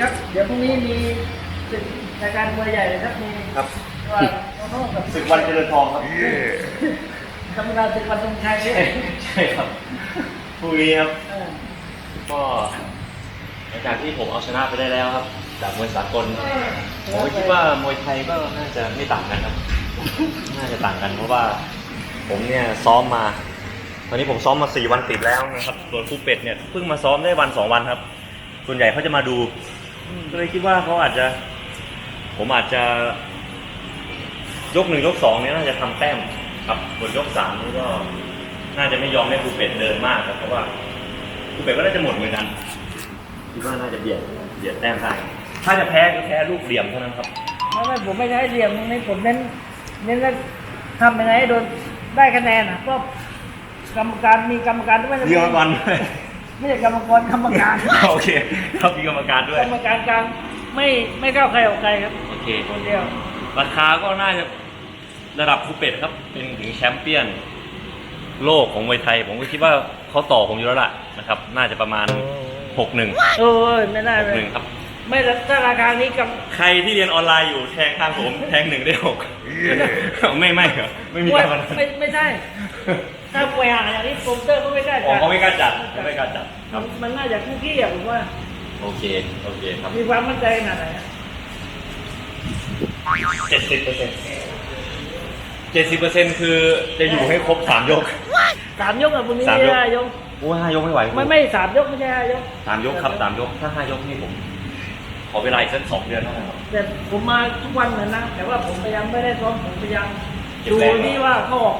การมวยใหญ่เลยครับ มีครับว่าน้องๆกับศึกวันเจริญทองครับธรรมดาศึกวันตรงชัยเนี่ยใช่ครับพรุ่งนี้ครับ เออก็หลังจากที่ผมเอาชนะไปได้แล้วครับ จากมวยสากลผมก็คิดว่ามวยไทยก็น่าจะไม่ต่างกันครับ น่าจะต่างกันเพราะว่า ผมเนี่ยซ้อมมา ตอนนี้ผมซ้อมมาสี่วันติดแล้วนะครับส่วนครูเป็ดเนี่ยเพิ่งมาซ้อมได้วันสองวันครับ ส่วนใหญ่เขาจะมาดู ก็เลยคิดว่าเขาอาจจะ ผมอาจจะ ยกหนึ่งยกสองเนี่ยน่าจะทำแต้มครับส่วนยกสามนี่ก็ น่าจะไม่ยอมให้ครูเป็ดเดินมากครับเพราะว่าครูเป็ดก็น่าจะหมดเหมือนกันคิดว่าน่าจะเบียดเบียดแต้มได้ถ้าจะแพ้ก็แพ้ลูกเหลี่ยมเท่านั้นครับไม่ไม่ผมไม่ใช้เหลี่ยมตรงนี้ผมเน้นเน้นว่าทำยังไงให้โดนได้คะแนนอะก็กรรมการมีกรรมการด้วยนะมีกรรมการด้วย ไม่ใช่กรรมการกรรมการโอเคครับมีกรรมการด้วย กรรมการกลางไม่ไม่ก้าวใครออกใครครับโอเค คนเดียว ราคาก็น่าจะระดับครูเป็ดครับ เป็นถึงแชมป์เปี้ยน โลกของมวยไทย ผมก็คิดว่าเขาต่อผมอยู่แล้วล่ะนะครับ น่าจะประมาณหกหนึ่งเออไม่ได้หกเลหยนึ่งครับ ไม่ถ้าราคานี้กับใครที่เรียนออนไลน์อยู่แทงข้างผมแทงหนึ่งได้หกไม่ไม่เหรอไม่มีการพนันไม่ไม่ใช่ ถ้าไปหาอย่างนี้โปรโมเตอร์ก็ไม่กล้าอ๋อจัดเขาไม่กล้าจัดเขาไม่กล้าจัดครับ มันน่าจะคุกกี้อะผมว่า โอเคโอเคครับมีความมั่นใจขนาดไหนอะเจ็ดสิบเปอร์เซ็นต์เจ็ดสิบเปอร์เซ็นต์คือจะอยู่ให้ครบสามยก สามยกอะวันนี้สามยก ห้ายกโอ้ห้ายกไม่ไหวไม่ไม่สามยกไม่ใช่ห้ายก สามยกครับสามยกถ้าห้ายกนี่ผม ขอเวลาอีกสักสองเดือนเท่านั้นครับ แต่ผมมาทุกวันเหมือนนะ แต่ว่าผมพยายามไม่ได้ซ้อมผมพยายามเก็บดูแรงที่ว่าเขาออก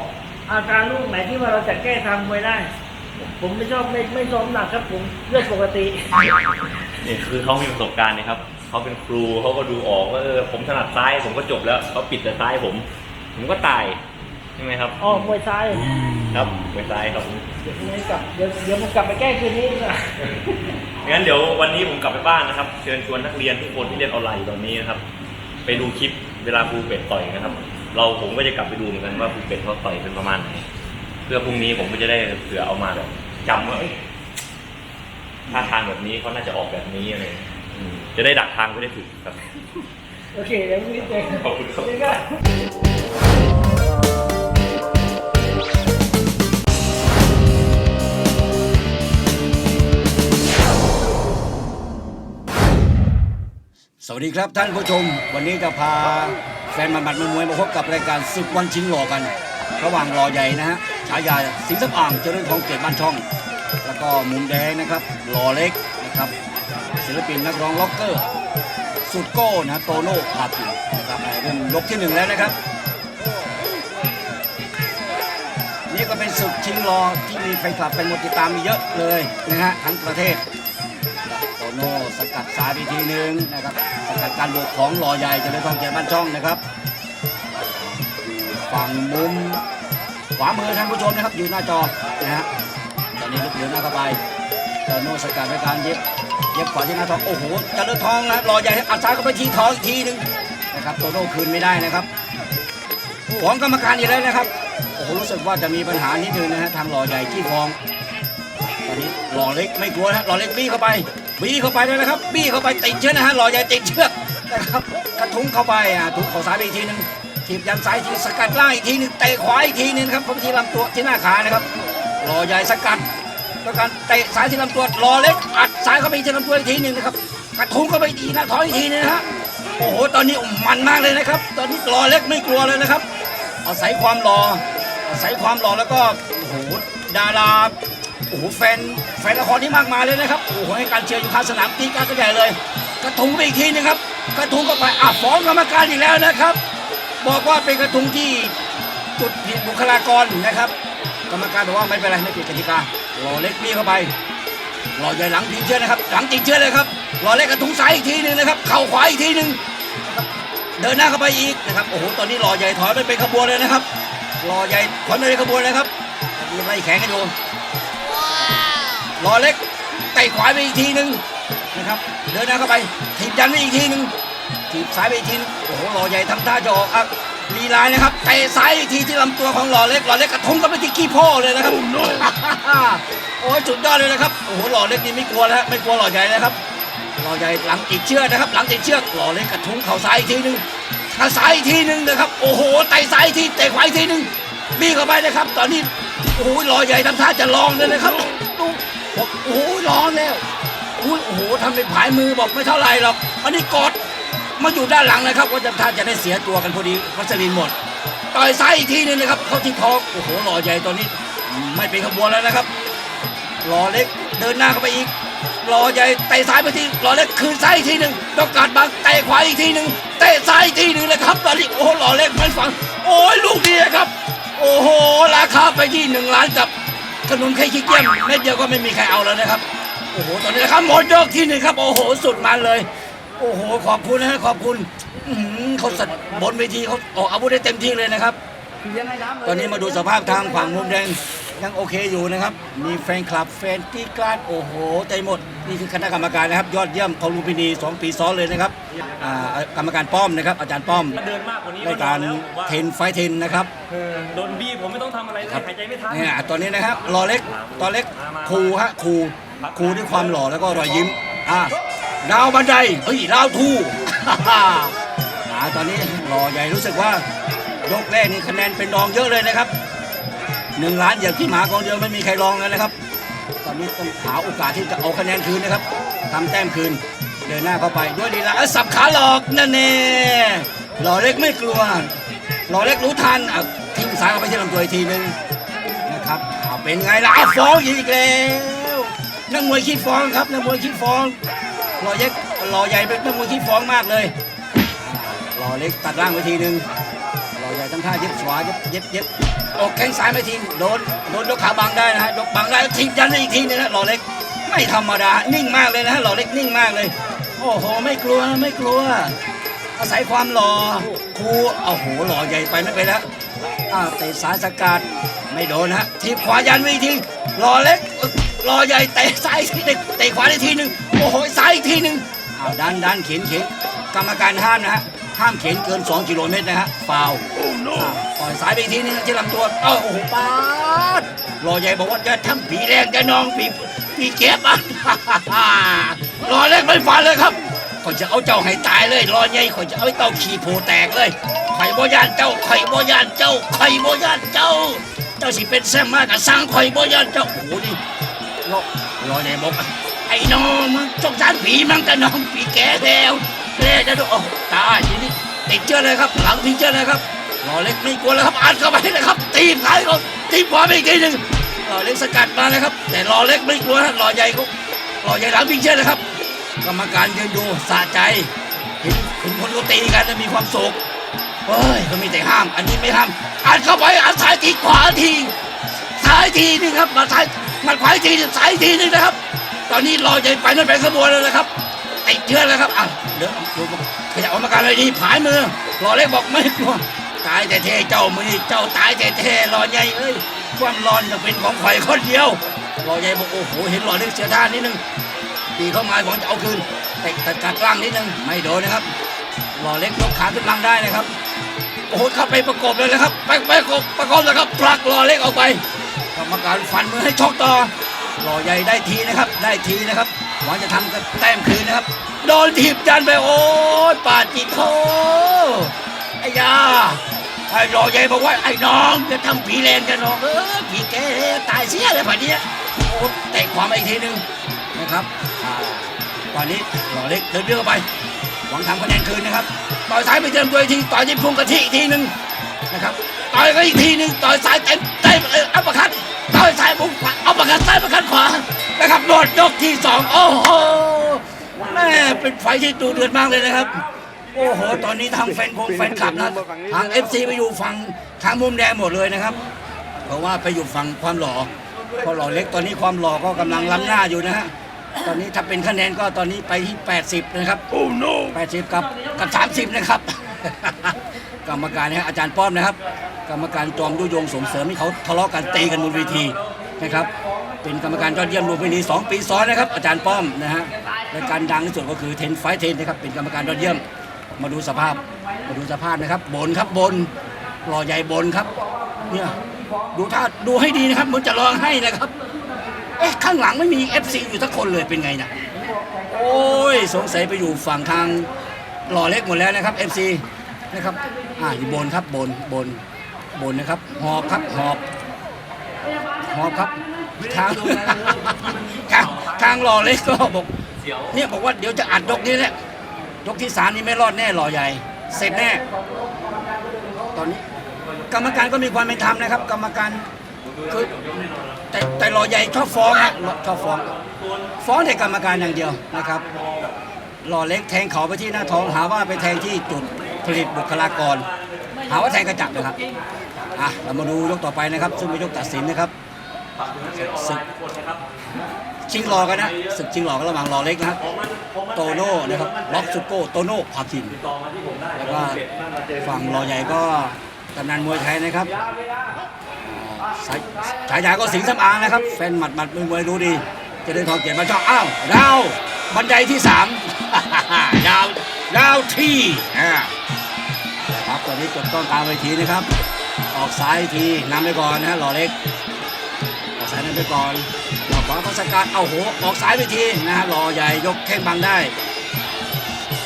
อาการลูกไหนที่ว่าเราจะแก้ทางมวยได้ ผมไม่ชอบไม่ไม่ซ้อมหนักครับผมเรื่องปกตินี่คือเขามีประสบการณ์นะครับเขาเป็นครูเขาก็ดูออกว่าเออผมถนัดซ้ายผมก็จบแล้วเขาปิดแต่ซ้ายผม ผมก็ตายใช่ไหมครับอ๋อมวยซ้ายครับมวยซ้ายครับเดี๋ยวพรุ่งนี้กลับเดี๋ยวเดี๋ยวผมกลับไปแก้คืนนี้ดีกว่า งั้นเดี๋ยววันนี้ผมกลับไปบ้านนะครับ เชิญชวนนักเรียนทุกคนที่เรียนออนไลน์อยู่ตอนนี้นะครับ ไปดูคลิปเวลาครูเป็ดต่อยนะครับ เราผมก็จะกลับไปดูเหมือนกันว่าครูเป็ดเขาต่อยเป็นประมาณไหนเพื่อพรุ่งนี้ผมก็จะได้เผื่อเอามาแบบจำว่าเอ้ยท่าทางแบบนี้เขาน่าจะออกแบบนี้อะไรอย่างเงี้ยอืมจะได้ดักทางไม่ได้ถูกครับ โอเคเดี๋ยวพรุ่งนี้เจอกันขอบคุณครับนี่ สวัสดีครับท่านผู้ชม วันนี้จะพาแฟนมันบัดมวยมาพบกับรายการศึกวันชิงหล่อกัน ระหว่างรอใหญ่นะฮะฉายาสิงห์สำอ่างเจริญทองเกตบ้านช่อง แล้วก็มุมแดงนะครับหล่อเล็กนะครับศิลปินนักร้องล็อกเกอร์ สุดโก้นะโตโน่พาปินนะครับเริ่มยกที่หนึ่งแล้วนะครับ นี่ก็เป็นศึกชิงรอที่มีแฟนคลับเป็นมวยติดตามมีเยอะเลยนะฮะทั้งประเทศ โน่สกัดซ้ายไปทีหนึ่งนะครับสกัดการบวกของหล่อใหญ่จเจริญทองเกียรติบ้านช่องนะครับฝั่งมุมขวามือท่านผู้ชมนะครับอยู่หน้าจอนะฮะตอนนี้ลุกเดินหน้าเข้าไปโตโน่สกัดด้วยการเย็บเย็บขวาที่หน้าท้องโอ้โหจเจริญทองนะหล่อใหญ่อัดซ้ายเข้าไปทีท้องอีกทีหนึ่งนะครับโตโน่คืนไม่ได้นะครับของกรรมการอีกแล้วนะครับโอ้โหรู้สึกว่าจะมีปัญหานิดนึงนะฮะทางหล่อใหญ่ที่ฟอง ตอนนี้หล่อเล็กไม่กลัวนะฮะหล่อเล็กบี้เข้าไป บี้เข้าไปเลยนะครับ บี้เข้าไปติดเชือกนะฮะหล่อใหญ่ติดเชือกนะครับกระทุ้งเข้าไปอะทุบเข่าซ้ายไปอีกทีหนึงถีบยันซ้ายทีสกัดล่างอีกทีหนึงเตะขวาอีกทีนึงครับเข้าไปที่ลำตัวที่หน้าขานะครับหล่อใหญ่สกัดแล้วการเตะซ้ายที่ลำตัวหล่อเล็กอัดซ้ายเข้าไปที่ลำตัวอีกทีหนึ่งนะครับกระทุ้งเข้าไปอีกหน้าท้องอีกทีนึงนะฮะโอ้โหตอนนี้มันมากเลยนะครับ ตอนนี้หล่อเล็กไม่กลัวเลยนะครับอาศัยความหล่ออาศัยความหล่อแล้วก็โอ้โหดารา โอ้โหแฟนแฟนละครที่มากมายเลยนะครับ โอ้โหให้การเชียร์อยู่ข้าสนามตีการก็ใหญ่เลย กระทุงไปอีกทีนึงครับ กระทุงก็ไปอะฟ้องกรรมการอีกแล้วนะครับ บอกว่าเป็นกระทุงที่จุดผิดบุคลากรนะครับ กรรมการบอกว่าไม่เป็นไรไม่ผิดกติการอเล็กบี้เข้าไปรอใหญ่หลังตีเชือนะครับ หลังตีเชือเลยครับรอเล็กกระทุงซ้ายอีกทีหนึงนะครับ เข่าขวาอีกทีหนึงเดินหน้าเข้าไปอีกนะครับ โอ้โห ตอนนี้รอใหญ่ถอยไปเป็นขบวนเลยนะครับรอใหญ่ถอยไปเป็นขบวนเลยครับไล่แข่งกันอยู่ รอเล็กเตะขวาไปอีกทีหนึ่งนะครับ เดินหน้าเข้าไปถีบยันไปอีกทีหนึ่งถีบซ้ายไปอีกทีนึงโอ้โหหล่อใหญ่ทำท่าจะออกอะลีลายนะครับเตะซ้ายอีกทีที่ลำตัวของหล่อเล็กหล่อเล็กกระทุ้งเข้าไปที่ขี้โพ่อเลยนะครับโอ้ยสุดยอดเลยนะครับโอ้โหหล่อเล็กนี่ไม่กลัวแล้วฮะไม่กลัวหล่อใหญ่นะครับรอใหญ่หลังติดเชือกนะครับ หลังติดเชือกรอเล็กกระทุ้งเข่าซ้ายอีกทีหนึ่งขาซ้ายอีกทีหนึ่งนะครับโอ้โหไต่ซ้ายอีกทีเตะขวาอีกทีหนึ่งบี้เข้าไปนะครับ ตอนนี้โอ้โหรอใหญ่ทำท่าจะลองเลยนะครับดู บอกโอ้โหร้อนแล้วอุ้ยโอ้โหทำเป็นผายมือบอกไม่เท่าไรหรอกอันนี้กดมาอยู่ด้านหลังนะครับว่าจะท่าจะได้เสียตัวกันพอดีวัชรินหมดต่อยซ้ายอีกทีหนึงนะครับ เข้าที่ท้องโอ้โหรอใหญ่ตอนนี้ ไม่เป็นขบวนแล้วนะครับรอเล็กเดินหน้าเข้าไปอีกรอใหญ่เตะซ้ายไปทีรอเล็กคืนซ้ายอีกทีหนึ่งตองการบังเตะขวาอีกทีหนึ่งเตะซ้ายอีกทีหนึ่งเลยครับตอนนี้โอ้โหรอเล็กไม่ฝัง โอ้ยลูกนี้ครับ โอ้โหราคาไปที่หนึ่งล้านกับ ขนมไข่ขี้เกียจเม็ดเดียวก็ไม่มีใครเอาแล้วนะครับ โอ้โห ตอนนี้นะครับหมดยกที่หนึ่งครับ โอ้โห สุดมันเลย โอ้โห ขอบคุณนะฮะขอบคุณอื้อหือเขาสัตว์บนเวทีเขาออกอาวุธได้เต็มที่เลยนะครับ ตอนนี้มาดูสภาพทางฝั่งมุมแดงยังโอเคอยู่นะครับ มีแฟนคลับแฟนที่กลาดโอ้โหใจหมด นี่คือคณะกรรมการนะครับ ยอดเยี่ยมทองลุมพินี 2 ปีซ้อนเลยนะครับอ่ากรรมการป้อมนะครับ อาจารย์ป้อมถ้าเดินมากกว่านี้รายการนอนแล้วผมว่าเทนไฟเทนนะครับโดนบี้ผมไม่ต้องทำอะไรเลยหายใจไม่ทันเนี่ยตอนนี้นะครับรอเล็กตอนเล็กครูฮะครูครูด้วยความหล่อแล้วก็รอยยิ้มอ่าดาวบันไดเฮ้ยดาวทูอ่าตอนนี้รอใหญ่รู้สึกว่า ยกแรกนี่คะแนนเป็นรองเยอะเลยนะครับหนึ่งล้านอย่างที่หมากองเดียวไม่มีใครรองเลยนะครับ ตอนนี้ต้องหาโอกาสที่จะเอาคะแนนคืนนะครับทำแต้มคืน เดินหน้าเข้าไปด้วยลีลาสับขาหลอกนั่นเองหล่อเล็กไม่กลัวหล่อเล็กรู้ทันทิ้งสายเข้าไปที่ลำตัวอีกทีนึงนะครับเป็นไงล่ะฟ้องอีกแล้วนักมวยขี้ฟ้องครับนักมวยขี้ฟ้องหล่อเล็กหล่อใหญ่เป็นนักมวยขี้ฟ้องมากเลยหล่อเล็กตัดล่างไปทีนึง หล่อใหญ่ทั้งท่าเย็บขวาเย็บเย็บเย็บอกแข้งซ้ายไปทีโดนโดนยกขาบังได้นะฮะยกบังได้ทิ้งยันได้อีกทีนึงนะหล่อเล็ก ไม่ธรรมดานิ่งมากเลยนะฮะหล่อเล็กนิ่งมากเลย โอ้โหไม่กลัวไม่กลัว อาศัยความหล่อครูโอ้โหหล่อใหญ่ไปไม่ไปแล้วอ้าวเตะสายสกัดไม่โดนฮะทีบขวายันไว้อีกทีหล่อเล็กหล่อใหญ่เตะซ้ายทีหนึ่งเตะขวาได้ทีหนึ่งโอ้โหซ้ายอีกทีหนึ่งอ้าวดันดันเข็นเข็นกรรมการห้ามนะฮะ ห้ามเข็นเกิน 2 กิโลเมตรนะฮะฟาวอ่าปล่อยสายไปอีกทีนึงที่ลำตัวเอ้าโอ้โหปาดหล่อใหญ่บอกว่าจะทำผีแรงจะนองผีผีเก็บอะรอเล็กไม่ฟันเลยครับข่อยจะเอาเจ้าให้ตายเลย รอใหญ่ข่อยจะเอาไอ้เต้าขี่โพแตกเลยไข่อยบ่ยานเจ้าไข่อยบ่ยานเจ้าไข่อยบ่ยานเจ้า เจ้าสิเป็นแซมมากกับสร้างไข่อยบ่ยานเจ้าโอ้โหนี่รอรอใหญ่บอกไอ้น้องมึงจงสารผีมั้งแต่น้องผีแก่แล้ว แก่จะดูโอ้ตายทีนี้ติดเชื้อเลยครับ หลังติดเชื้อเลยครับรอเล็กไม่กลัวแล้วครับอัดเข้าไปเลยครับ ตีบท้ายเขาตีบขวาไปอีกทีหนึ่งรอเล็กสกัดมาเลยครับ แต่รอเล็กไม่กลัวนะรอใหญ่เขารอใหญ่หลังพิงเชื่อนะครับ กรรมการยืนดูสะใจเห็นเห็นคนเขาตีกันแล้วมีความสุขเฮ้ยก็มีแต่ห้าม อันนี้ไม่ห้ามอัดเข้าไปอัดซ้ายทีขวาทีซ้ายทีนึงครับมาซ้ายมาขวาทีนึงซ้ายทีนึงนะครับ ตอนนี้รอใหญ่ไปนั่นไปขบวนแล้วนะครับ ติดเชื้อแล้วครับอะเดี๋ยวดูขยับออกมาการเลยดีผายมือรอเล็กบอกไม่กลัวตายแต่เทเจ้ามือนี่เจ้าตายแต่เทรอใหญ่เอ้ยความร้อนจะเป็นของข่อยคนเดียวรอใหญ่บอกโอ้โหเห็นรอเล็กเสียท่านิดนึงตีเข้ามาหวังจะเอาคืนเตะตัดกัดล่างนิดนึงไม่โดนนะครับรอเล็กยกขาขึ้นลังได้นะครับโอ้โหเข้าไปประกบเลยนะครับไปไปประกบประกบนะครับผลักรอเล็กออกไปกรรมการฟันมือให้ชกต่อรอใหญ่ได้ทีนะครับ ได้ทีนะครับ หวังจะทำกับแต้มคืนนะครับ โดนถีบยันไปโอ้ยปาจิโทไอ้ยาไอ้รอใหญ่บอกว่าไอ้น้องจะทำผีแรงจะน้องเออผีแกตายเสียเลยป่านนี้โอ้เตะขวามอีกทีหนึงนะครับตอนนี้หล่อเล็กเดินเรื่องไป หวังทำคะแนนคืนนะครับ ต่อยซ้ายไปเติมตัวอีกทีต่อยที่พุงกะทิอีกทีหนึ่งนะครับต่อยก็อีกทีหนึ่งต่อยซ้ายเต็มเต็มเอออัปเปอร์คัตต่อยซ้ายพุงขวาอัปเปอร์คัตซ้ายอัปเปอร์คัตขวา นะครับหมดยกที่สองโอ้โหแม่เป็นไฟที่ดูเดือดมากเลยนะครับ โอ้โห ตอนนี้ทางแฟนคงแฟนคลับนะทาง FC ไปอยู่ฝั่งทางมุมแดงหมดเลยนะครับ เพราะว่าไปอยู่ฝั่งความหล่อเพราะหล่อเล็กตอนนี้ความหล่อก็กำลังล้ำหน้าอยู่นะฮะตอนนี้ถ้าเป็นคะแนนก็ตอนนี้ไปที่ 80 นะครับโอ้ no 80 กับกับ 30 นะครับ กรรมการนะฮะอาจารย์ป้อมนะครับ กรรมการจอมยุยงส่งเสริมให้เขาทะเลาะกันตีกันบนเวทีนะครับ เป็นกรรมการยอดเยี่ยมรวมพินี2 ปีซ้อนนะครับ อาจารย์ป้อมนะฮะรายการดังที่สุดก็คือเทนไฟเทนนะครับเป็นกรรมการยอดเยี่ยมมาดูสภาพมาดูสภาพนะครับ บนครับบนรอใหญ่บนครับเนี่ยดูท่าดูให้ดีนะครับมันจะร้องให้นะครับเอ๊ะข้างหลังไม่มี FC อยู่สักคนเลยเป็นไงนะโอ้ยสงสัยไปอยู่ฝั่งทางหล่อเล็กหมดแล้วนะครับ FC นะครับอ่าอยู่บนครับบนบนบนนะครับหอบครับหอบ หอบครับทางทางทางหล่อเล็กก็บอกเสียวเนี่ยบอกว่าเดี๋ยวจะอัดยกนี้แหละยกที่สามนี่ไม่รอดแน่หล่อใหญ่ เสร็จแน่ ตอนนี้ กรรมการก็มีความเป็นธรรมนะครับ กรรมการคือแต่แต่หล่อใหญ่ชอบฟ้องฮะชอบฟ้อง ฟ้องแต่กรรมการอย่างเดียวนะครับ หล่อเล็กแทงเขาไปที่หน้าท้องหาว่าไปแทงที่จุดผลิตบุคลากร หาว่าแทงกระจับนะครับอะเรามาดูยกต่อไปนะครับ ซึ่งเป็นยกตัดสินนะครับ ศึกชิงรอกันนะศึกชิงรอกันระหว่างหล่อเล็กนะครับโตโน่นะครับล็อกซุโก้โตโน่พาคินแล้วก็ฝั่งรอใหญ่ก็ตำนานมวยไทยนะครับอ่าสายฉายาก็สิงห์สำอางนะครับ แฟนหมัดหมัดมวยมวยรู้ดี จะได้ทองเกียรติมาช่องอ้าวดาวบันไดที่สามดาวดาวที่อ่าครับตอนนี้จดต้องกลางเวทีนะครับ ออกซ้ายทีนำไปก่อนนะฮะหล่อเล็ก สายนั้นไปก่อนหลอกขวาพัสการเอาโหออกสายไปทีนะฮะหล่อใหญ่ยกแข้งบังได้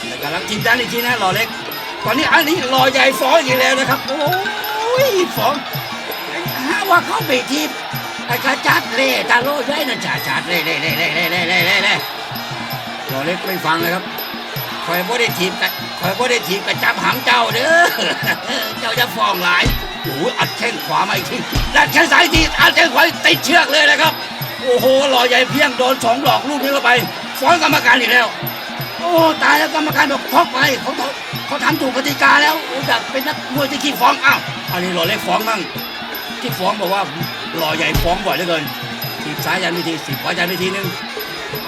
แต่กำลังทีมด้านอีกทีนะหล่อเล็ก ตอนนี้อันนี้หล่อใหญ่ฟ้องอยู่แล้วนะครับโอ้ยฟ้องฮะว่าเขาไปทีมไอ้กระจัดเล่ตาโลย้ายนั่นจ่าจัดเล่เล่เล่เล่เล่เล่เล่เล่อเล็กไม่ฟังเลยครับ คอยบ่ได้ทีมกันคอยบ่ได้ทีมกระจับหางเจ้าเด้อ เจ้าจะฟ้องหลายโอ้ยอัดแข้งขวามาอีกทีดัดแข้งซ้ายทีอัดแข้งขวาติดเชือกเลยนะครับ โอ้โหหล่อใหญ่เพียงโดนสองดอกลูกนี้เข้าไป ฟ้องกรรมการอีกแล้ว โอ้ตายแล้วกรรมการบอกพกไปเขาเขาเขาทำถูกกติกาแล้วอ้อยากเป็นนักมวยที่ขี้ฟ้องอ้าวอันนี้หล่อเล็กฟ้องมั่งที่ฟ้องบอกว่าหล่อใหญ่ฟ้องบ่อยเหลือเกินทีบซ้ายยันวิธีสีขวายันวิธีหนึ่ง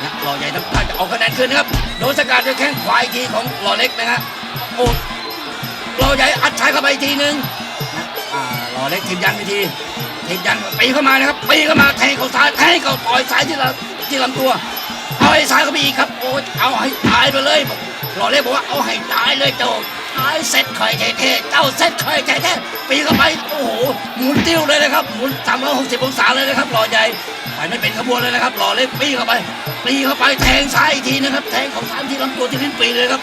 นะหล่อใหญ่ทำท่าจะเอาคะแนนขึ้นนะครับโดนสกัดด้วยแข้งขวาอีกทีของหล่อเล็กนะฮะโอ้หล่อใหญ่อัดชายเข้าไปอีกทีหนึ่งนะอ่าหล่อเล็กทีมยันวิธีทีมยันปีเข้ามานะครับปีเข้ามาแทงเขาซ้ายแทงเขาต่อยซ้ายที่ลำที่ลำตัวเอาไอ้สายเข้าไปอีกครับโอ้ยเอาให้ตายไปเลยบอกหล่อเล่บอกว่าเอาให้ตายเลยเจ้าตายเซ็ตคอยเท่ๆเจ้าเซ็ตคอยเท่ๆปีเข้าไปโอ้โหหมุนติ้วเลยนะครับหมุนสามร้อยหกสิบองศาเลยนะครับหล่อใหญ่ไปไม่เป็นขบวนเลยนะครับหล่อเล็กปีเข้าไป ปีเข้าไปแทงซ้ายอีกทีนะครับ แทงของสามที่ลำตัวที่ลิ้นปีเลยครับ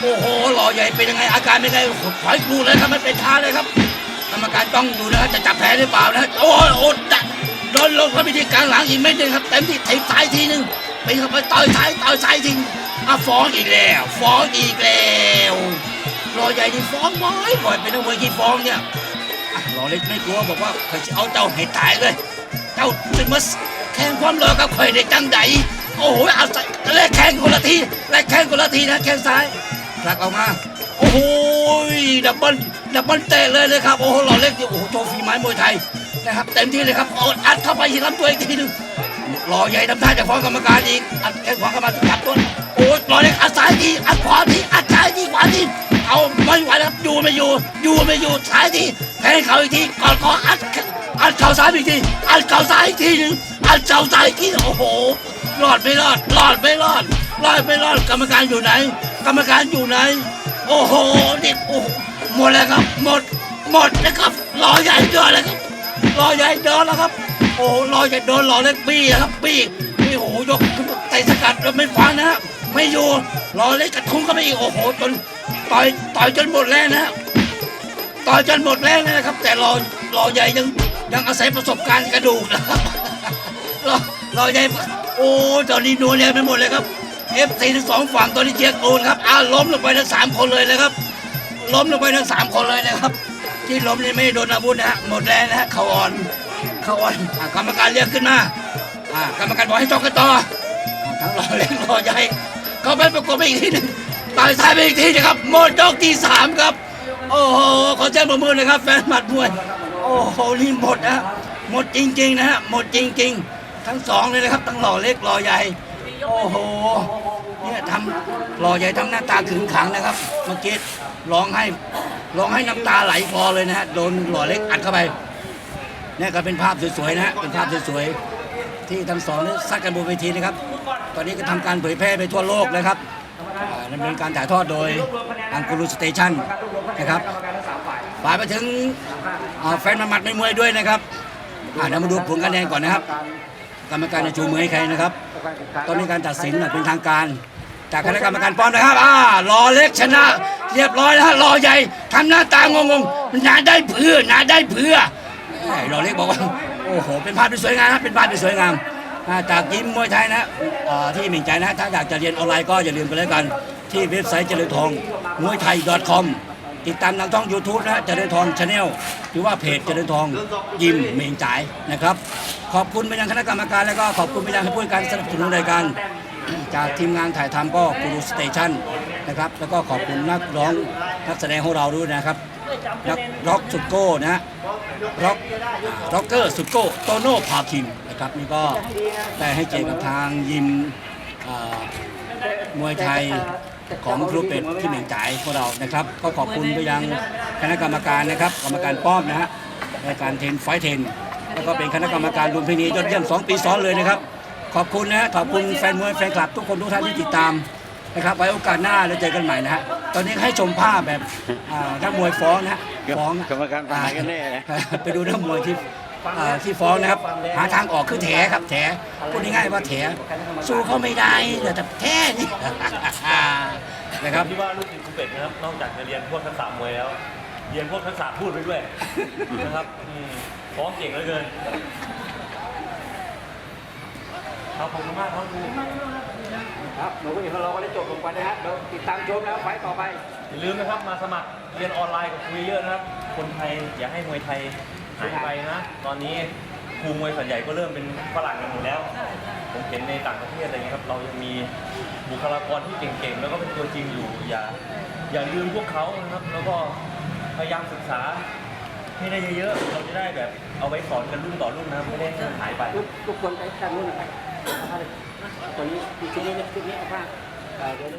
โอ้โหหล่อใหญ่เป็นยังไงอาการเป็นไงถอยกรูเลยครับมันเป็นท่าเลยครับกรรมการต้องดูนะครับจะจับแผลหรือเปล่านะโอ้โหโอ้จัดโดนลงเข้าไปที่กลางหลังอีกเม็ดหนึงครับเต็มที่ถีบซ้ายทีหนึงไปเข้าไปต่อยซ้ายต่อยซ้ายทีอะฟ้องอีกแล้วฟ้องอีกแล้วรอใหญ่ที่ฟ้องบ่อยบ่อยเป็นนักมวยที่ฟ้องเนี่ยอะรอเล็กไม่กลัวบอกว่าเคยจะเอาเจ้าให้ตายเลย เจ้าจึงมาแข่งความรอกับข่อยในจังใด โอ้โหเอาใส่แลกแข่งคนละทีแลกแข่งคนละทีนะแข้งซ้ายผลักออกมา โอ้โหดับเบิลดับเบิลเตะเลยเลยครับ โอ้โหหล่อเล็กนี่โอ้โหโชว์ฝีไม้มวยไทยนะครับเต็มที่เลยครับเอาอัดเข้าไปที่ลำตัวอีกทีหนึงหล่อใหญ่ทำท่าจะฟ้องกรรมการอีกอัดแข้งขวาเข้ามาจับต้นโอ้ยหล่อเล็กอัดซ้ายทีอัดขวาทีอัดซ้ายทีขวาทีเอาไม่ไหวแล้วครับอยู่ไม่อยู่อยู่ไม่อยู่ซ้ายทีแทงเข่าอีกทีก่อนคออัดอัดเข่าซ้ายอีกทีอัดเข่าซ้ายอีกทีหนึ่งอัดเข่าซ้ายอีกทีโอ้โห รอดไม่รอดรอดไม่รอดรอดไม่รอดกรรมการอยู่ไหน กรรมการอยู่ไหน โอ้โหนี่โอ้โหหมดแล้วครับ หมด หมดนะครับรอใหญ่เดินแล้วครับรอใหญ่เดินแล้วครับ โอ้โหรอใหญ่โดนรอเล็กปี้อะครับปี้ปี้โอ้โหยกขึ้นเตะสกัดแล้วไม่ฟังนะฮะไม่อยู่รอเล็กกระทุ้งก็ไม่อีกโอ้โหจนต่อยต่อยจนหมดแรงนะฮะต่อยจนหมดแรงเลยนะครับ แต่รอรอใหญ่ยังยังอาศัยประสบการณ์กระดูกนะครับรอรอใหญ่ โอ้ตอนนี้นัวเนี่ยไปหมดเลยครับเอฟซีทั้งสองฝั่งตอนนี้เชียร์โกนครับอ้าล้มลงไปทั้งสามคนเลยนะครับ ล้มลงไปทั้งสามคนเลยนะครับ ที่ล้มนี่ไม่โดนอาวุธนะฮะหมดแรงนะฮะเขาอ่อนเขาอ่อนอะกรรมการเรียกขึ้นมาอ่ากรรมการบอกให้จอกกันต่ออะทั้งรอเล็กรอใหญ่เขาไปประกบไปอีกทีหนึ่งต่อยซ้ายไปอีกทีนะครับหมดยกที่สามครับ โอ้โหขอแจ้งประมือเลยครับ แฟนหมัดมวย โอ้โหนี่หมดนะฮะหมดจริงๆนะฮะหมดจริง ๆ ทั้งสองเลยนะครับทั้งหล่อเล็กหล่อใหญ่ โอ้โหเนี่ยทำหล่อใหญ่ทำหน้าตาขึงขังนะครับเมื่อกี้ร้องให้ร้องให้น้ำตาไหลคลอเลยนะฮะโดนหล่อเล็กอัดเข้าไปเนี่ยก็เป็นภาพสวยๆนะฮะเป็นภาพสวยๆที่ทั้งสองนี่ซัดกันบนเวทีนะครับ ตอนนี้ก็ทำการเผยแพร่ไปทั่วโลกนะครับดำเนินการถ่ายทอดโดยอังกูรูสเตชันนะครับฝากไปถึงแฟนมาหมัดไม่มวยด้วยนะครับเดี๋ยวมาดูผลคะแนนก่อนนะครับ กรรมการจะชูมือให้ใครนะครับ ตอนนี้การตัดสินน่ะเป็นทางการ จากคณะกรรมการป้อมนะครับอ่ารอเล็กชนะ เรียบร้อยแล้วฮะรอใหญ่ทำหน้าตางงๆหนาได้เพื่อหนาได้เพื่อเอ้ยรอเล็กบอกว่าโอ้โหเป็นภาพที่สวยงามนะเป็นภาพที่สวยงามอ่าจากยิ้มมวยไทยนะอ่าที่หมิ่งใจนะถ้าอยากจะเรียนออนไลน์ก็อย่าลืมไปแล้วกัน ที่เว็บไซต์เจริญทองมวยไทย .com ติดตามทางช่อง YouTube นะเจริญทองชาแนลหรือว่าเพจเจริญทองยิมเมงจ่ายนะครับ ขอบคุณไปยังคณะกรรมการแล้วก็ขอบคุณไปยังผู้ให้การสนับสนุนรายการจากทีมงานถ่ายทำก็กูรูสเตชันนะครับแล้วก็ขอบคุณนักร้องนักแสดงของเราด้วยนะครับนักร็อกสุดโก้นะร็อกร็อกเกอร์สุดโก้โตโน่พาคินนะครับนี่ก็ได้ให้เกียรติกับทางยิมอ่ามวยไทย ของครูเป็ดที่เหม่งจ่ายของเรานะครับ ก็ขอบคุณไปยังคณะกรรมการนะครับกรรมการป้อมนะฮะในการเทนไฟเทนแล้วก็เป็นคณะกรรมการลุมพินียอดเยี่ยม2ปีซ้อนเลยนะครับ ขอบคุณนะฮะขอบคุณแฟนมวยแฟนคลับทุกคนทุกท่านที่ติดตามนะครับไว้โอกาสหน้าแล้วเจอกันใหม่นะฮะตอนนี้ให้ชมภาพแบบอ่านักมวยฟ้องนะฮะฟ้องกรรมการฝ่ายกันแน่นะไปดูนักมวยที่ อ่าที่ฟ้องนะครับ หาทางออกคือแถครับแถพูดง่ายๆว่าแถสู้เขาไม่ได้แต่แต่แท้นี่ นะครับ ที่ว่าลูกศิษย์ครูเป็ดนะครับ นอกจากจะเรียนพวกทักษะมวยแล้ว เรียนพวกทักษะพูดไปด้วย นะครับอืมฟ้องเก่งเหลือเกินครับขอบคุณมากครับครูครับหนูก็เห็นเราก็ได้จบลงไปนะฮะเราติดตามชมแล้วไฟต่อไป อย่าลืมนะครับมาสมัครเรียนออนไลน์กับครูเยอะนะครับ คนไทยอย่าให้มวยไทย หายไปนะ ตอนนี้ครูมวยส่วนใหญ่ก็เริ่มเป็นฝรั่งกันหมดแล้ว ผมเห็นในต่างประเทศอะไรเงี้ยครับ เรายังมีบุคลากรที่เก่งๆ แล้วก็เป็นตัวจริงอยู่ อย่าอย่าลืมพวกเขานะครับ แล้วก็พยายามศึกษาให้ได้เยอะๆ เราจะได้แบบเอาไว้สอนกันรุ่นต่อรุ่นนะครับไม่ได้ให้มันหายไป ทุกคนไปทางนู้นนะครับตัวนี้ชุดนี้ชุดนี้เอาผ้าเดี๋ยว